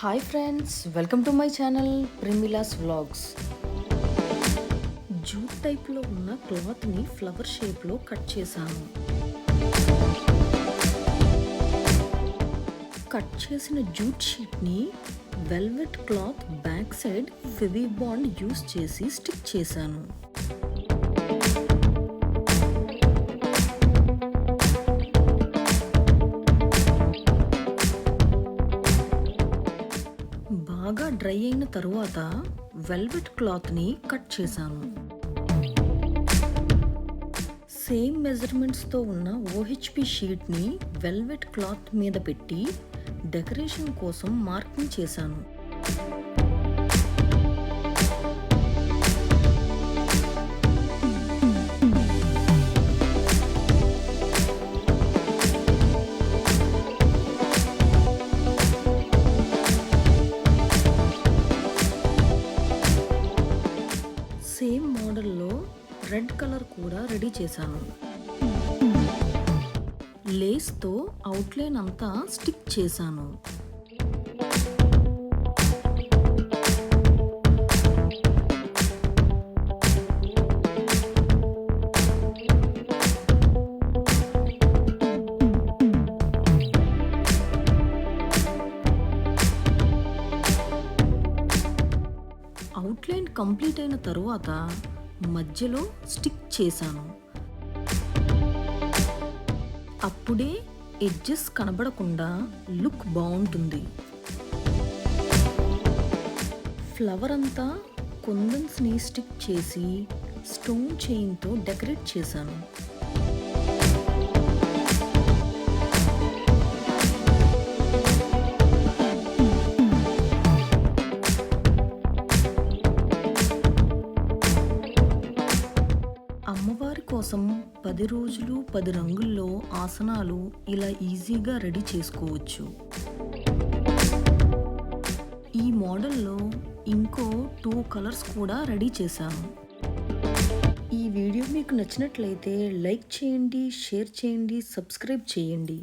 Hi friends welcome to my channel Pramila's vlogs jute టైప్లో ఉన్న క్లాత్ని ఫ్లవర్ షేప్లో కట్ చేశాను. కట్ చేసిన jute షీట్ని velvet cloth back side Fevibond use చేసి స్టిక్ చేశాను. బాగా డ్రై అయిన తరువాత వెల్వెట్ క్లాత్ని కట్ చేశాను. సేమ్ మెజర్మెంట్స్తో ఉన్న ఓహెచ్పి షీట్ని వెల్వెట్ క్లాత్ మీద పెట్టి డెకరేషన్ కోసం మార్కింగ్ చేశాను. సేమ్ మోడల్లో రెడ్ కలర్ కూడా రెడీ చేశాను. లేస్తో అవుట్లైన్ అంతా స్టిక్ చేశాను. అవుట్లైన్ కంప్లీట్ అయిన తరువాత మధ్యలో స్టిక్ చేశాను. అప్పుడే ఎడ్జెస్ కనబడకుండా లుక్ బాగుంటుంది. ఫ్లవర్ అంతా కుందన్స్ని స్టిక్ చేసి స్టోన్ చైన్తో డెకరేట్ చేశాను. కోసం పది రోజులు పది రంగుల్లో ఆసనాలు ఇలా ఈజీగా రెడీ చేసుకోవచ్చు. ఈ మోడల్లో ఇంకో టూ కలర్స్ కూడా రెడీ చేశాను. ఈ వీడియో మీకు నచ్చినట్లయితే లైక్ చేయండి షేర్ చేయండి సబ్స్క్రైబ్ చేయండి.